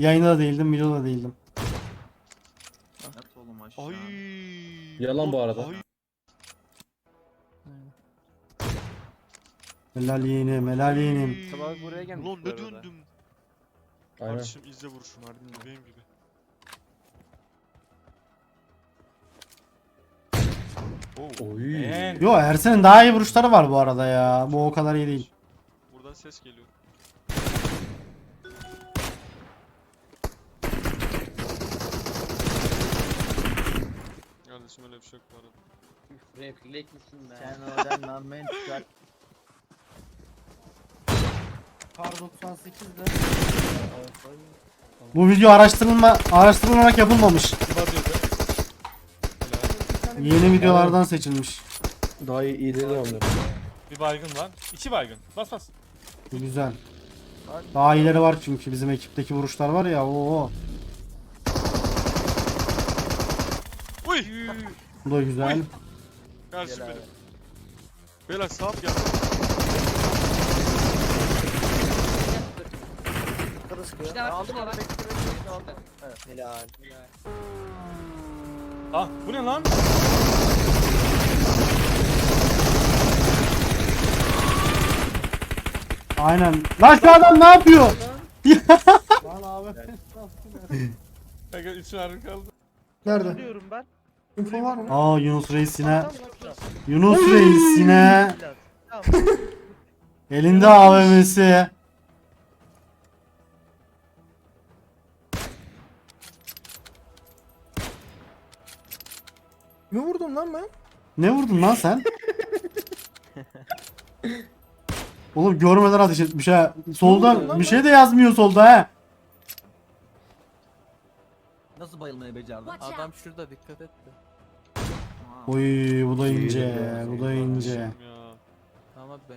Yayında da değildim, videoda da değildim. Yat oğlum aşağı. Ay. Yalan bu arada. Ay. Helal yeğenim, helal yeğenim. Sabah buraya gelmiş Ulan bu ne arada. döndüm. Aynen. Kardeşim izle vuruşunu harbiden benim gibi. Oo. Oy. Yo Ersen'in daha iyi vuruşları var bu arada ya. Bu o kadar iyi değil. Buradan ses geliyor. Bu arada. Reflek misin be? Sen oradan normal çıkart. Kar 98'de. Bu video araştırılma araştırılarak yapılmamış. Yeni videolardan seçilmiş. Daha iyi, iyi dedi onu. Bir baygın var. İki baygın. Bas bas. Bu güzel. Daha iyileri var çünkü bizim ekipteki vuruşlar var ya. Oo. Uy. Bu da güzel. Kardeşim Gel abi. benim. Beyler. İşte Aldım işte bekle aldım. Evet. Helal. Ah bu ne lan? Aynen. Lan şu adam ne yapıyor? Lan abi. Kanka 3 mermi kaldı. Nerede? Diyorum ben. Info var mı? Aa Yunus Reis yine. Tamam, tamam. Yunus Reis yine. Tamam. Elinde AVM'si. Ne vurdun lan ben? Ne vurdun lan sen? Oğlum görmeden ateş etmiş ha. Solda bir şey de yazmıyor solda ha. Nasıl bayılmayı becerdin? Adam şurada dikkat et de. Oy bu da ince. Bu da ince. Tamam ben.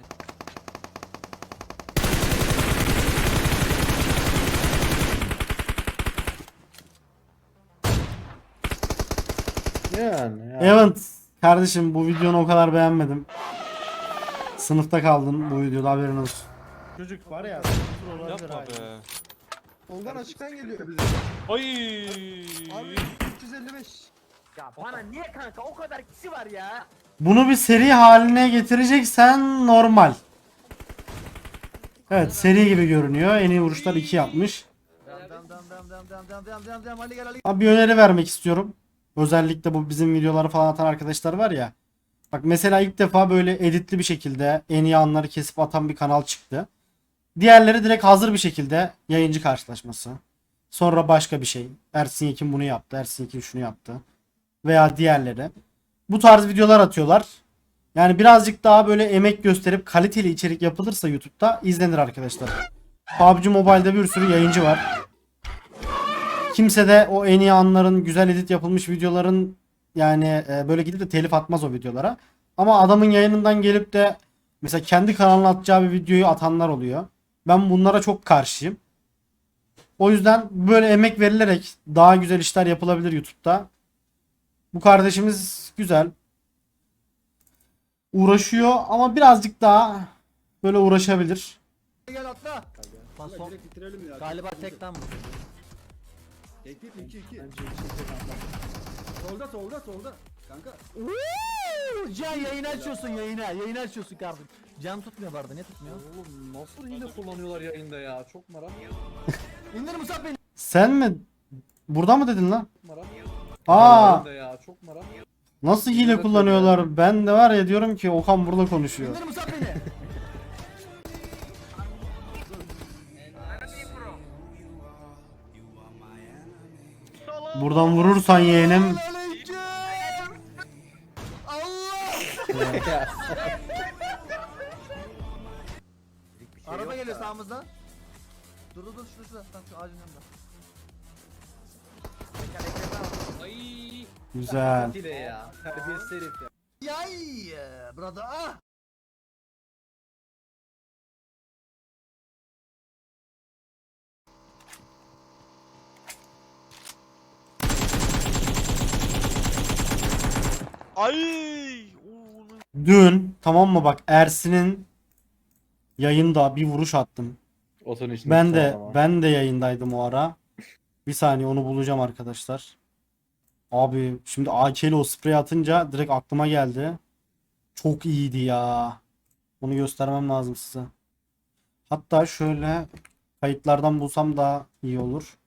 Yani. ya. Evet kardeşim bu videonu o kadar beğenmedim. Sınıfta kaldın bu videoda haberin olsun. Çocuk var ya. Yapma be. Olgan açıktan geliyor. Ay. Abi 355. Ya bana niye kanka o kadar kişi var ya. Bunu bir seri haline getireceksen normal. Evet seri gibi görünüyor. En iyi vuruşlar 2 yapmış. Abi bir öneri vermek istiyorum. Özellikle bu bizim videoları falan atan arkadaşlar var ya. Bak mesela ilk defa böyle editli bir şekilde en iyi anları kesip atan bir kanal çıktı. Diğerleri direkt hazır bir şekilde yayıncı karşılaşması. Sonra başka bir şey. Ersin Yekin bunu yaptı. Ersin Yekin şunu yaptı. Veya diğerleri. Bu tarz videolar atıyorlar. Yani birazcık daha böyle emek gösterip kaliteli içerik yapılırsa YouTube'da izlenir arkadaşlar. PUBG Mobile'de bir sürü yayıncı var. Kimse de o en iyi anların güzel edit yapılmış videoların yani e, böyle gidip de telif atmaz o videolara. Ama adamın yayınından gelip de mesela kendi kanalına atacağı bir videoyu atanlar oluyor. Ben bunlara çok karşıyım. O yüzden böyle emek verilerek daha güzel işler yapılabilir YouTube'da. Bu kardeşimiz güzel. Uğraşıyor ama birazcık daha böyle uğraşabilir. Gel atla. Lan son. Galiba tek tam bu. Solda solda solda. Kanka. Uuu, Can yayını açıyorsun yayına. Yayını açıyorsun kardeşim. Can tutmuyor arada. Ne tutmuyor? Oğlum nasıl hile kullanıyorlar yayında ya? Çok merak İndir Musab beni. Sen mi? Burada mı dedin lan? merak. Aa, ya çok merak. nasıl hile kullanıyorlar? Ben de var ya diyorum ki Okan burada konuşuyor. Buradan vurursan yeğenim. Araba geliyor sağımızdan. Dur dur dur. Tam şu ağacın yanında. Ay. Güzel. Hile ya. Terbiyesiz herif ya. Yay. Burada ah. Ay. Dün tamam mı bak Ersin'in yayında bir vuruş attım. İçinde Ben de ben de yayındaydım o ara. Bir saniye onu bulacağım arkadaşlar. Abi şimdi AK ile o sprey atınca direkt aklıma geldi. Çok iyiydi ya. Bunu göstermem lazım size. Hatta şöyle kayıtlardan bulsam daha iyi olur.